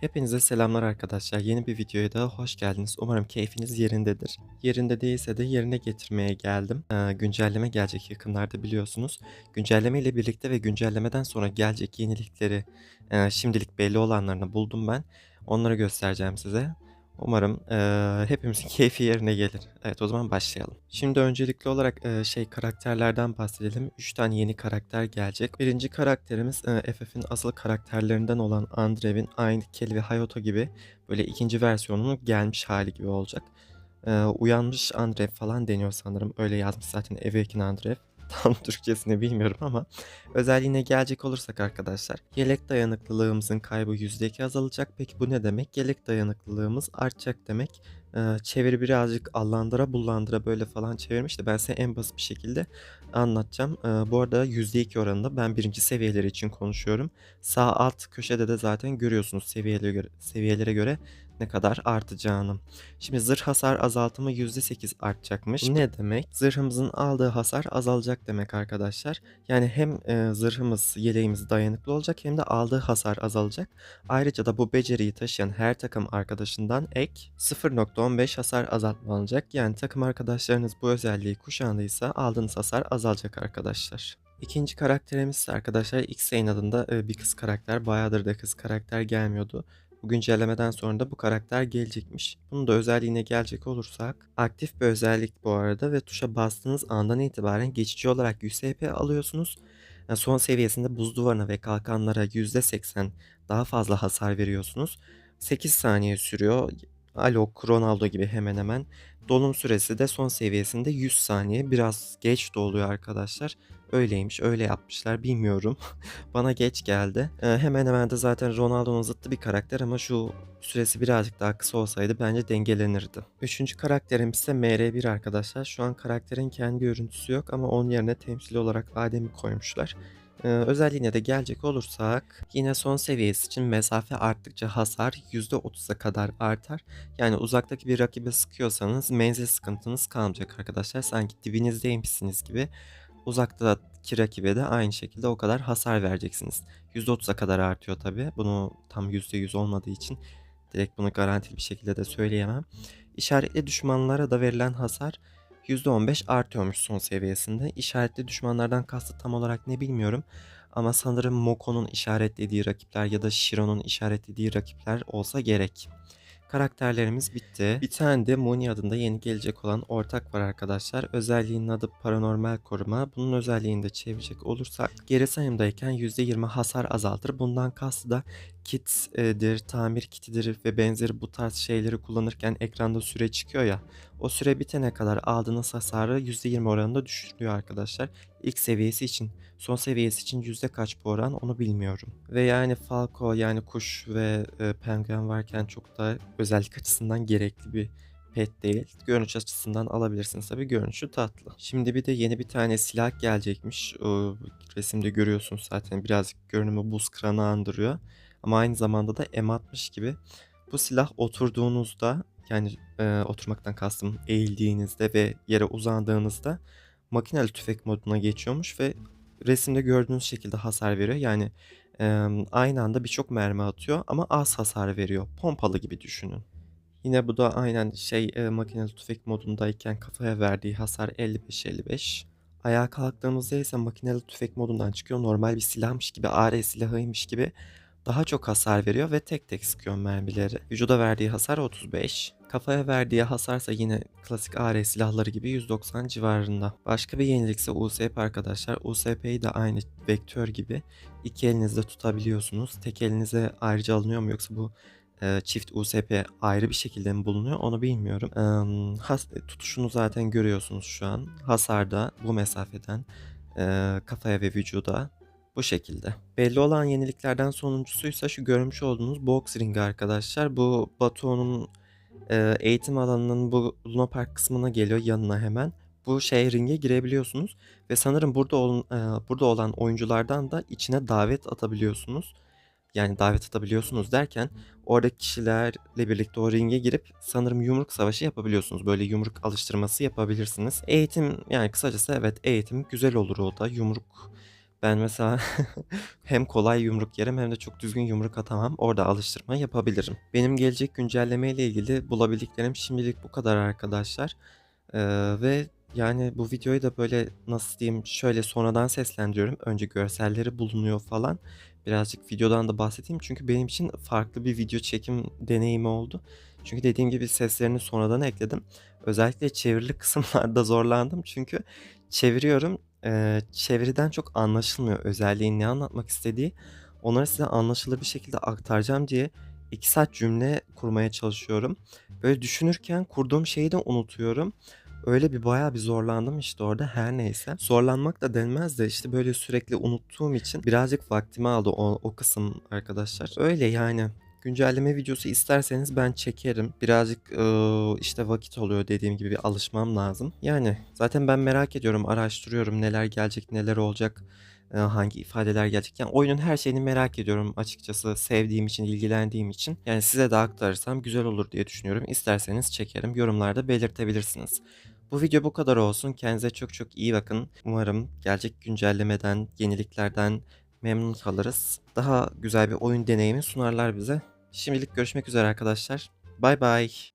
Hepinize selamlar arkadaşlar. Yeni bir videoya da hoş geldiniz. Umarım keyfiniz yerindedir. Yerinde değilse de yerine getirmeye geldim. Ee, güncelleme gelecek yakınlarda biliyorsunuz. Güncelleme ile birlikte ve güncellemeden sonra gelecek yenilikleri e, şimdilik belli olanlarını buldum ben. Onları göstereceğim size. Umarım e, hepimizin keyfi yerine gelir. Evet o zaman başlayalım. Şimdi öncelikli olarak e, şey karakterlerden bahsedelim. 3 tane yeni karakter gelecek. Birinci karakterimiz e, FF'in asıl karakterlerinden olan Andrew'in aynı Kelly ve Hayato gibi böyle ikinci versiyonunun gelmiş hali gibi olacak. E, uyanmış Andrev falan deniyor sanırım. Öyle yazmış zaten Awaken Andrev. Tam Türkçesini bilmiyorum ama özelliğine gelecek olursak arkadaşlar yelek dayanıklılığımızın kaybı %2 azalacak. Peki bu ne demek? Yelek dayanıklılığımız artacak demek. Ee, çeviri birazcık allandıra bullandıra böyle falan çevirmiş de ben size en basit bir şekilde anlatacağım. Ee, bu arada %2 oranında ben birinci seviyeler için konuşuyorum. Sağ alt köşede de zaten görüyorsunuz seviyelere göre, seviyelere göre ne kadar artacağını. Şimdi zırh hasar azaltımı %8 artacakmış. Ne demek? Zırhımızın aldığı hasar azalacak demek arkadaşlar. Yani hem e, zırhımız, yeleğimiz dayanıklı olacak hem de aldığı hasar azalacak. Ayrıca da bu beceriyi taşıyan her takım arkadaşından ek 0.15 hasar azaltma alacak. Yani takım arkadaşlarınız bu özelliği kuşandıysa aldığınız hasar azalacak arkadaşlar. İkinci karakterimiz arkadaşlar X-Zane adında e, bir kız karakter. Bayağıdır da kız karakter gelmiyordu. Bu güncellemeden sonra da bu karakter gelecekmiş. Bunun da özelliğine gelecek olursak aktif bir özellik bu arada ve tuşa bastığınız andan itibaren geçici olarak 100 HP alıyorsunuz. Yani son seviyesinde buz duvarına ve kalkanlara %80 daha fazla hasar veriyorsunuz. 8 saniye sürüyor. Alok, Ronaldo gibi hemen hemen. Dolum süresi de son seviyesinde 100 saniye. Biraz geç doluyor arkadaşlar. Öyleymiş, öyle yapmışlar bilmiyorum. Bana geç geldi. Ee, hemen hemen de zaten Ronaldo'nun zıttı bir karakter ama şu süresi birazcık daha kısa olsaydı bence dengelenirdi. Üçüncü karakterimiz ise MR1 arkadaşlar. Şu an karakterin kendi görüntüsü yok ama onun yerine temsil olarak Adem'i koymuşlar. Ee, özelliğine de gelecek olursak yine son seviyesi için mesafe arttıkça hasar %30'a kadar artar. Yani uzaktaki bir rakibe sıkıyorsanız menzil sıkıntınız kalmayacak arkadaşlar. Sanki dibinizdeymişsiniz gibi uzaktaki rakibe de aynı şekilde o kadar hasar vereceksiniz. %30'a kadar artıyor tabi. Bunu tam %100 olmadığı için direkt bunu garantili bir şekilde de söyleyemem. İşaretli düşmanlara da verilen hasar %15 artıyormuş son seviyesinde. İşaretli düşmanlardan kastı tam olarak ne bilmiyorum. Ama sanırım Moko'nun işaretlediği rakipler ya da Shiro'nun işaretlediği rakipler olsa gerek. Karakterlerimiz bitti. Bir tane de Moni adında yeni gelecek olan ortak var arkadaşlar. Özelliğinin adı paranormal koruma. Bunun özelliğini de çevirecek olursak geri sayımdayken %20 hasar azaltır. Bundan kastı da kitdir, tamir kitidir ve benzeri bu tarz şeyleri kullanırken ekranda süre çıkıyor ya. O süre bitene kadar aldığınız hasarı %20 oranında düşürüyor arkadaşlar. İlk seviyesi için. Son seviyesi için yüzde kaç bu oran onu bilmiyorum. Ve yani Falco yani kuş ve e, penguen varken çok da özellik açısından gerekli bir pet değil. Görünüş açısından alabilirsiniz tabii görünüşü tatlı. Şimdi bir de yeni bir tane silah gelecekmiş. O resimde görüyorsunuz zaten birazcık görünümü buz kıranı andırıyor. Ama aynı zamanda da M60 gibi. Bu silah oturduğunuzda yani e, oturmaktan kastım eğildiğinizde ve yere uzandığınızda makineli tüfek moduna geçiyormuş ve resimde gördüğünüz şekilde hasar veriyor. Yani e, aynı anda birçok mermi atıyor ama az hasar veriyor. Pompalı gibi düşünün. Yine bu da aynen şey e, makineli tüfek modundayken kafaya verdiği hasar 55-55. Ayağa kalktığımızda ise makineli tüfek modundan çıkıyor. Normal bir silahmış gibi, AR silahıymış gibi daha çok hasar veriyor ve tek tek sıkıyor mermileri. Vücuda verdiği hasar 35. Kafaya verdiği hasarsa yine klasik AR silahları gibi 190 civarında. Başka bir yenilik ise USP arkadaşlar. USP'yi de aynı vektör gibi iki elinizde tutabiliyorsunuz. Tek elinize ayrıca alınıyor mu yoksa bu e, çift USP ayrı bir şekilde mi bulunuyor onu bilmiyorum. E, has, tutuşunu zaten görüyorsunuz şu an. Hasarda bu mesafeden e, kafaya ve vücuda bu şekilde. Belli olan yeniliklerden sonuncusuysa şu görmüş olduğunuz box ring arkadaşlar. Bu Batu'nun e, eğitim alanının bu Luna Park kısmına geliyor yanına hemen. Bu şey ringe girebiliyorsunuz ve sanırım burada olan, e, burada olan oyunculardan da içine davet atabiliyorsunuz. yani davet atabiliyorsunuz derken oradaki kişilerle birlikte o ringe girip sanırım yumruk savaşı yapabiliyorsunuz. Böyle yumruk alıştırması yapabilirsiniz. Eğitim yani kısacası evet eğitim güzel olur o da. Yumruk ben mesela hem kolay yumruk yerim hem de çok düzgün yumruk atamam. Orada alıştırma yapabilirim. Benim gelecek güncelleme ile ilgili bulabildiklerim şimdilik bu kadar arkadaşlar. Ee, ve yani bu videoyu da böyle nasıl diyeyim şöyle sonradan seslendiriyorum. Önce görselleri bulunuyor falan. Birazcık videodan da bahsedeyim çünkü benim için farklı bir video çekim deneyimi oldu. Çünkü dediğim gibi seslerini sonradan ekledim. Özellikle çevirili kısımlarda zorlandım çünkü çeviriyorum. Eee, çeviriden çok anlaşılmıyor özelliğin ne anlatmak istediği. Onları size anlaşılır bir şekilde aktaracağım diye 2 saat cümle kurmaya çalışıyorum. Böyle düşünürken kurduğum şeyi de unutuyorum. Öyle bir bayağı bir zorlandım işte orada her neyse. Zorlanmak da denmez de işte böyle sürekli unuttuğum için birazcık vaktimi aldı o, o kısım arkadaşlar. Öyle yani. Güncelleme videosu isterseniz ben çekerim. Birazcık eee, işte vakit oluyor dediğim gibi bir alışmam lazım. Yani zaten ben merak ediyorum, araştırıyorum neler gelecek, neler olacak, eee, hangi ifadeler gelecek. Yani oyunun her şeyini merak ediyorum açıkçası sevdiğim için, ilgilendiğim için. Yani size de aktarırsam güzel olur diye düşünüyorum. İsterseniz çekerim. Yorumlarda belirtebilirsiniz. Bu video bu kadar olsun. Kendinize çok çok iyi bakın. Umarım gelecek güncellemeden, yeniliklerden memnun kalırız. Daha güzel bir oyun deneyimi sunarlar bize. Şimdilik görüşmek üzere arkadaşlar. Bay bay.